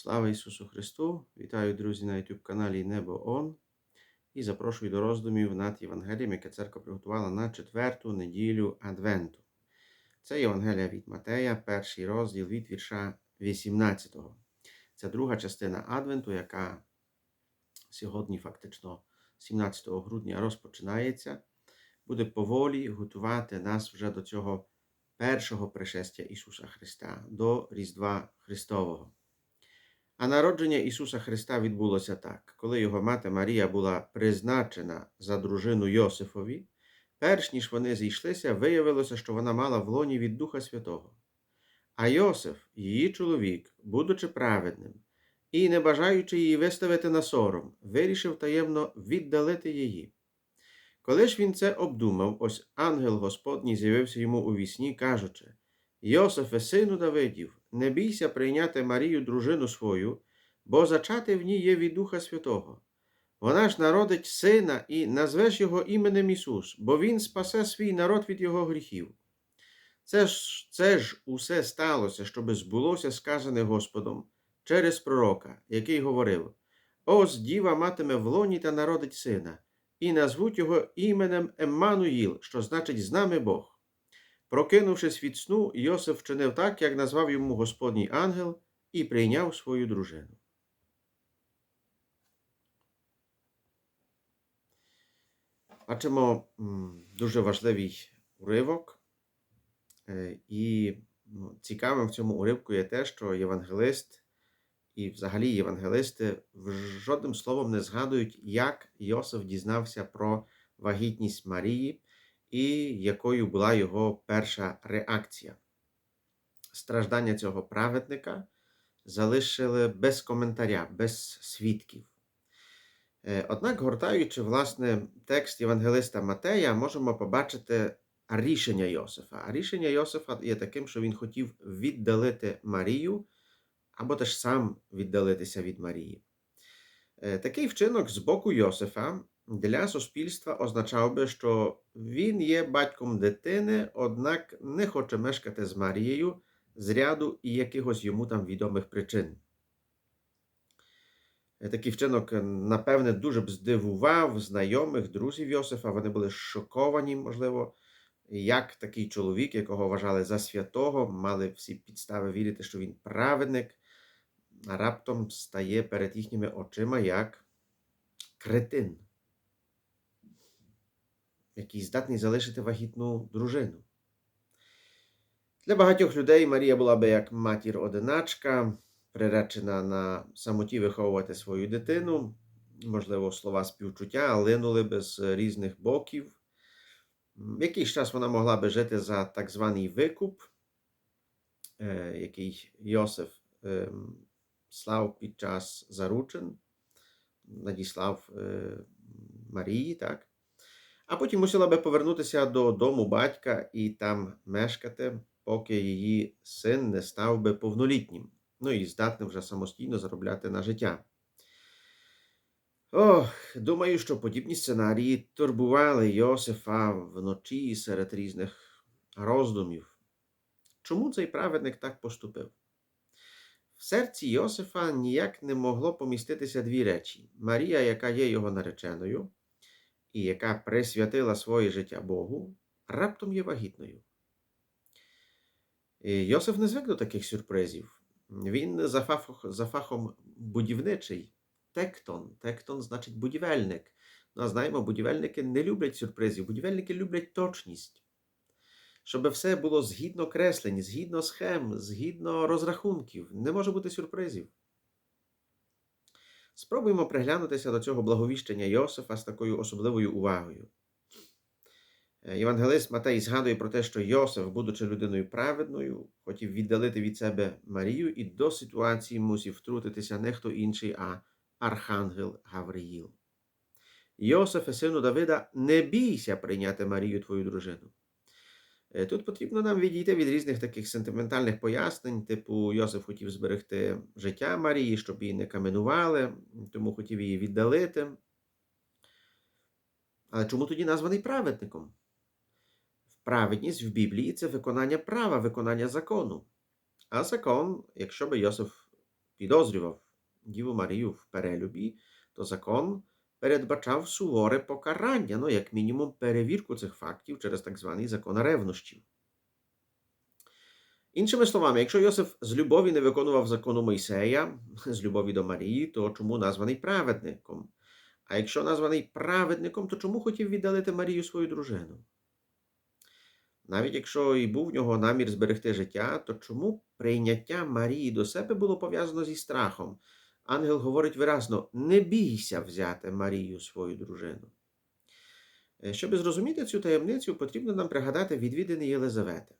Слава Ісусу Христу! Вітаю, друзі, на YouTube каналі Небо Он і запрошую до роздумів над Євангелієм, яке церква приготувала на четверту неділю Адвенту. Це Євангелія від Матея, перший розділ від вірша 18. Це друга частина Адвенту, яка сьогодні, фактично, 17 грудня розпочинається, буде поволі готувати нас вже до цього першого пришестя Ісуса Христа, до Різдва Христового. А народження Ісуса Христа відбулося так, коли його мати Марія була призначена за дружину Йосифові, перш ніж вони зійшлися, виявилося, що вона мала в лоні від Духа Святого. А Йосиф, її чоловік, будучи праведним і не бажаючи її виставити на сором, вирішив таємно віддалити її. Коли ж він це обдумав, ось ангел Господній з'явився йому у вісні, кажучи Йосифе, сину Давидів, не бійся прийняти Марію, дружину свою, бо зачати в ній є від Духа Святого. Вона ж народить сина і назвеш його іменем Ісус, бо Він спасе свій народ від його гріхів. Це ж, це ж усе сталося, щоби збулося сказане Господом через пророка, який говорив: Ось діва матиме в лоні та народить сина, і назвуть його іменем Еммануїл, що значить з нами Бог. Прокинувшись від сну, Йосиф вчинив так, як назвав йому Господній ангел, і прийняв свою дружину. Бачимо дуже важливий уривок, Е, і ну, цікавим в цьому уривку є те, що євангелист і взагалі євангелисти жодним словом не згадують, як Йосиф дізнався про вагітність Марії і якою була його перша реакція. Страждання цього праведника залишили без коментаря, без свідків. Е, однак, гортаючи власне текст Євангелиста Матея, можемо побачити рішення Йосифа. А рішення Йосифа є таким, що він хотів віддалити Марію або теж сам віддалитися від Марії. Е, такий вчинок з боку Йосифа для суспільства означав би, що він є батьком дитини, однак не хоче мешкати з Марією з ряду і якихось йому там відомих причин. Такий вчинок, напевне, дуже б здивував знайомих, друзів Йосифа. Вони були шоковані, можливо, як такий чоловік, якого вважали за святого, мали всі підстави вірити, що він праведник, раптом стає перед їхніми очима як кретин який здатний залишити вагітну дружину. Для багатьох людей Марія була би як матір-одиначка, приречена на самоті виховувати свою дитину. Можливо, слова співчуття линули би з різних боків. Якийсь час вона могла би жити за так званий викуп, е, який Йосиф ем, слав під час заручин, надіслав е, Марії, так? А потім мусила би повернутися до дому батька і там мешкати, поки її син не став би повнолітнім, ну і здатним вже самостійно заробляти на життя. Ох, думаю, що подібні сценарії турбували Йосифа вночі серед різних роздумів. Чому цей праведник так поступив? В серці Йосифа ніяк не могло поміститися дві речі: Марія, яка є його нареченою, і яка присвятила своє життя Богу, раптом є вагітною. Йосиф не звик до таких сюрпризів. Він за, фах, за фахом будівничий. Тектон. Тектон значить будівельник. Ну, знаємо, будівельники не люблять сюрпризів, будівельники люблять точність. Щоб все було згідно креслень, згідно схем, згідно розрахунків. Не може бути сюрпризів. Спробуємо приглянутися до цього благовіщення Йосифа з такою особливою увагою. Е, Євангелист Матей згадує про те, що Йосиф, будучи людиною праведною, хотів віддалити від себе Марію, і до ситуації мусив втрутитися не хто інший, а Архангел Гавриїл. Йосифе, сину Давида, не бійся прийняти Марію твою дружину. Е, тут потрібно нам відійти від різних таких сентиментальних пояснень, типу Йосиф хотів зберегти життя Марії, щоб її не каменували, тому хотів її віддалити. Але чому тоді названий праведником? Праведність в Біблії це виконання права, виконання закону. А закон, якщо би Йосиф підозрював Діву Марію в перелюбі, то закон передбачав суворе покарання, ну, як мінімум, перевірку цих фактів через так званий закон ревнощів. Іншими словами, якщо Йосиф з любові не виконував закону Мойсея, з любові до Марії, то чому названий праведником? А якщо названий праведником, то чому хотів віддалити Марію свою дружину? Навіть якщо і був в нього намір зберегти життя, то чому прийняття Марії до себе було пов'язано зі страхом? Ангел говорить виразно: не бійся взяти Марію свою дружину. Е, Щоб зрозуміти цю таємницю, потрібно нам пригадати відвідини Єлизавети.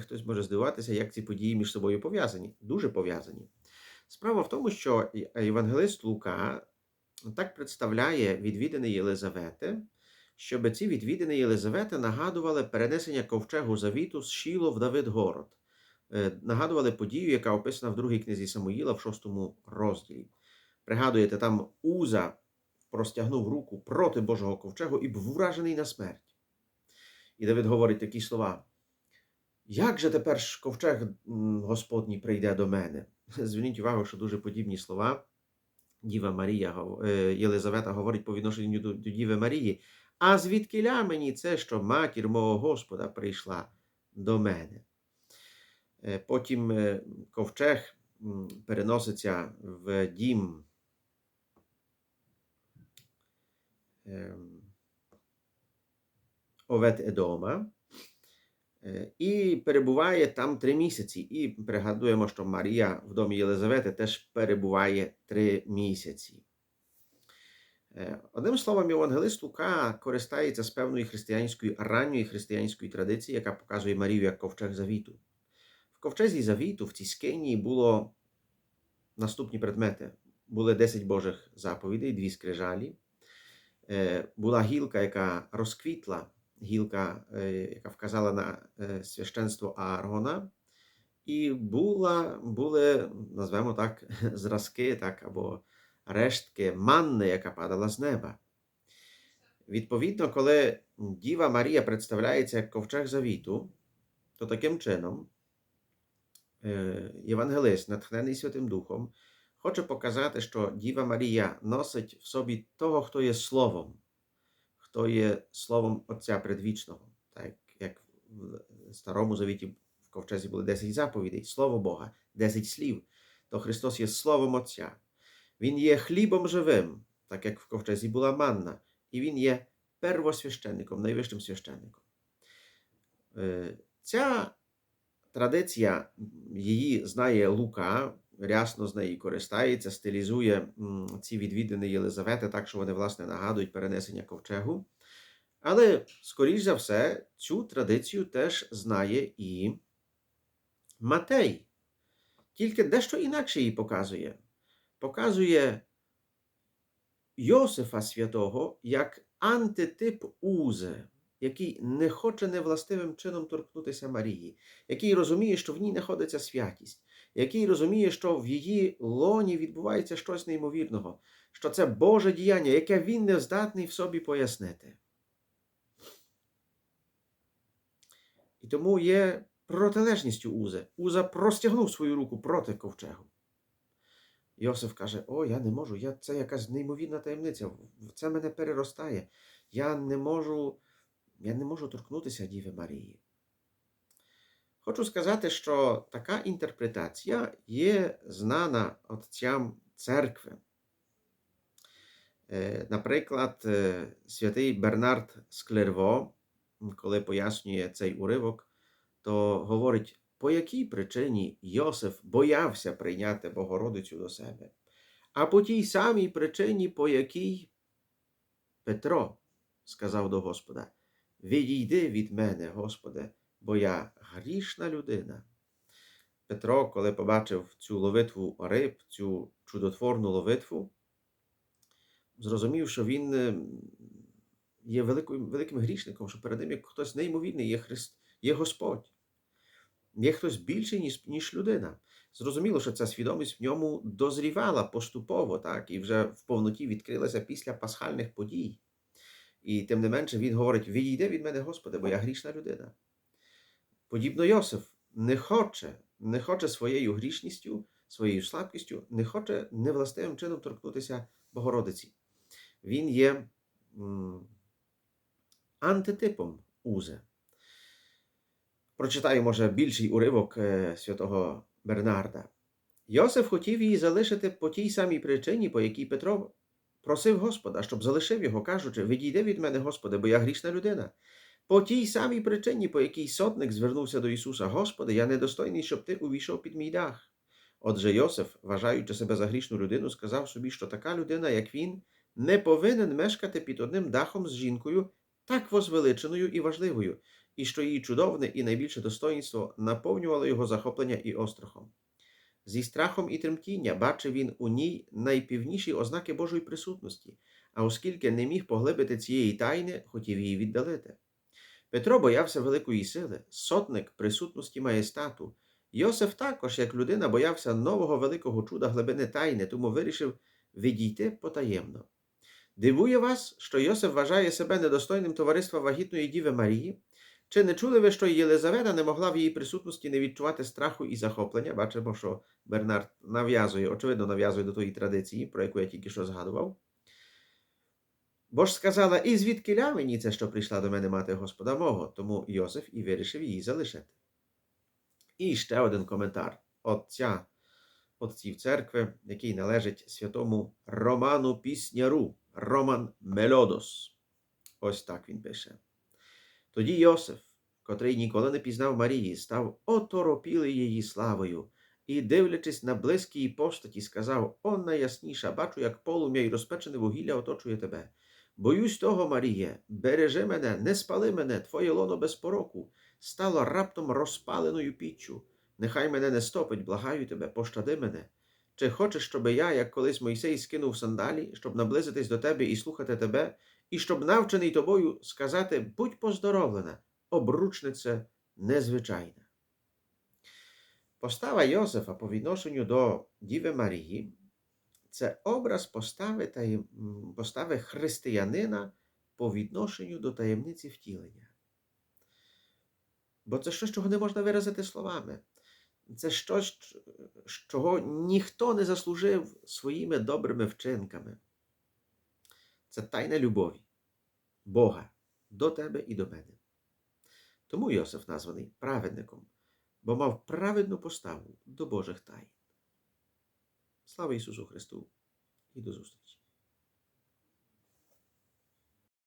Хтось може здивуватися, як ці події між собою пов'язані, дуже пов'язані. Справа в тому, що євангелист Лука так представляє відвідини Єлизавети, щоб ці відвідини Єлизавети нагадували перенесення ковчегу завіту з Шіло в Давидгород. Е, Нагадували подію, яка описана в другій книзі Самуїла в шостому розділі. Пригадуєте, там Уза простягнув руку проти Божого ковчегу і був вражений на смерть. І Давид говорить такі слова: Як же тепер ж ковчег Господній прийде до мене? Зверніть увагу, що дуже подібні слова Діва Марія, е, Єлизавета говорить по відношенню до, Діви Марії. А звідкиля мені це, що матір мого Господа прийшла до мене? Потім ковчег переноситься в дім Овет Едома і перебуває там три місяці. І пригадуємо, що Марія в домі Єлизавети теж перебуває три місяці. Одним словом, євангелист Лука користається з певної християнської ранньої християнської традиції, яка показує Марію як ковчег завіту. Ковчезі завіту в цій скині було наступні предмети: були 10 Божих заповідей, дві скрижалі. Е, Була гілка, яка розквітла, гілка, е, яка вказала на е, священство Ааргона, і була, були, назвемо так, зразки, так, або рештки манни, яка падала з неба. Відповідно, коли Діва Марія представляється як ковчег завіту, то таким чином євангелист, натхнений Святим Духом, хоче показати, що Діва Марія носить в собі того, хто є Словом, хто є Словом Отця Предвічного, так як в Старому Завіті в ковчезі були 10 заповідей, Слово Бога, 10 слів, то Христос є Словом Отця. Він є хлібом живим, так як в ковчезі була манна, і Він є первосвященником, найвищим священником. Е, Ця традиція, її знає Лука, рясно з неї користається, стилізує ці відвідини Єлизавети так, що вони, власне, нагадують перенесення ковчегу. Але, скоріш за все, цю традицію теж знає і Матей. Тільки дещо інакше її показує. Показує Йосифа Святого як антитип Узи, який не хоче невластивим чином торкнутися Марії, який розуміє, що в ній знаходиться святість, який розуміє, що в її лоні відбувається щось неймовірного, що це Боже діяння, яке він не здатний в собі пояснити. І тому є протилежністю Узи. Уза простягнув свою руку проти ковчегу. Йосиф каже: О, я не можу, я, це якась неймовірна таємниця, це мене переростає. Я не можу, я не можу торкнутися Діви Марії. Хочу сказати, що така інтерпретація є знана отцям церкви. Е, Наприклад, е, святий Бернард Склерво, коли пояснює цей уривок, то говорить, по якій причині Йосиф боявся прийняти Богородицю до себе, а по тій самій причині, по якій Петро сказав до Господа: Відійди від мене, Господи, бо я грішна людина. Петро, коли побачив цю ловитву риб, цю чудотворну ловитву, зрозумів, що він е, є великим, великим грішником, що перед ним як хтось неймовірний, є, Христ, є Господь, є хтось більший, ніж, ніж людина. Зрозуміло, що ця свідомість в ньому дозрівала поступово, так, і вже в повноті відкрилася після пасхальних подій. І тим не менше він говорить: відійди від мене, Господи, бо я грішна людина. Подібно Йосиф не хоче, не хоче своєю грішністю своєю слабкістю не хоче невластивим чином торкнутися Богородиці. Він є антитипом Узе. Прочитаю, може, більший уривок е, святого Бернарда. Йосиф хотів її залишити по тій самій причині, по якій Петро просив Господа, щоб залишив його, кажучи: Відійди від мене, Господи, бо я грішна людина. По тій самій причині, по якій сотник звернувся до Ісуса, Господи, я недостойний, щоб ти увійшов під мій дах. Отже, Йосиф, вважаючи себе за грішну людину, сказав собі, що така людина, як він, не повинен мешкати під одним дахом з жінкою, так возвеличеною і важливою, і що її чудовне і найбільше достоїнство наповнювало його захоплення і острахом. Зі страхом і тремтіння бачив він у ній найпівніші ознаки Божої присутності, а оскільки не міг поглибити цієї тайни, хотів її віддалити. Петро боявся великої сили, сотник присутності маєстату. Йосиф також, як людина, боявся нового великого чуда глибини тайни, тому вирішив відійти потаємно. Дивує вас, що Йосиф вважає себе недостойним товариства вагітної Діви Марії? Чи не чули ви, що Єлизавета не могла в її присутності не відчувати страху і захоплення? Бачимо, що Бернард нав'язує, очевидно, нав'язує до тої традиції, про яку я тільки що згадував. Бо ж сказала, і звідки ля мені це, що прийшла до мене мати Господа мого, тому Йосиф і вирішив її залишити. І ще один коментар отця отців церкви, який належить святому Роману Пісняру, Роман Мелодос. Ось так він пише. Тоді Йосиф, котрий ніколи не пізнав Марії, став оторопілий її славою, і, дивлячись на близькі постаті, сказав: О, найясніша, бачу, як полум'я й розпечене вугілля оточує тебе. Боюсь того, Маріє, бережи мене, не спали мене, твоє лоно без пороку, стало раптом розпаленою піччю. Нехай мене не стопить, благаю тебе, пощади мене. Чи хочеш, щоби я, як колись Мойсей, скинув сандалі, щоб наблизитись до тебе і слухати тебе, і щоб, навчений тобою, сказати будь поздоровлена, обручниця незвичайна. Постава Йосифа по відношенню до Діви Марії це образ постави, таєм... постави християнина по відношенню до таємниці втілення. Бо це щось, чого не можна виразити словами. Це щось, чого ніхто не заслужив своїми добрими вчинками. Це тайна любові Бога до тебе і до мене. Тому Йосиф названий праведником, бо мав праведну поставу до Божих тайн. Слава Ісусу Христу і до зустрічі!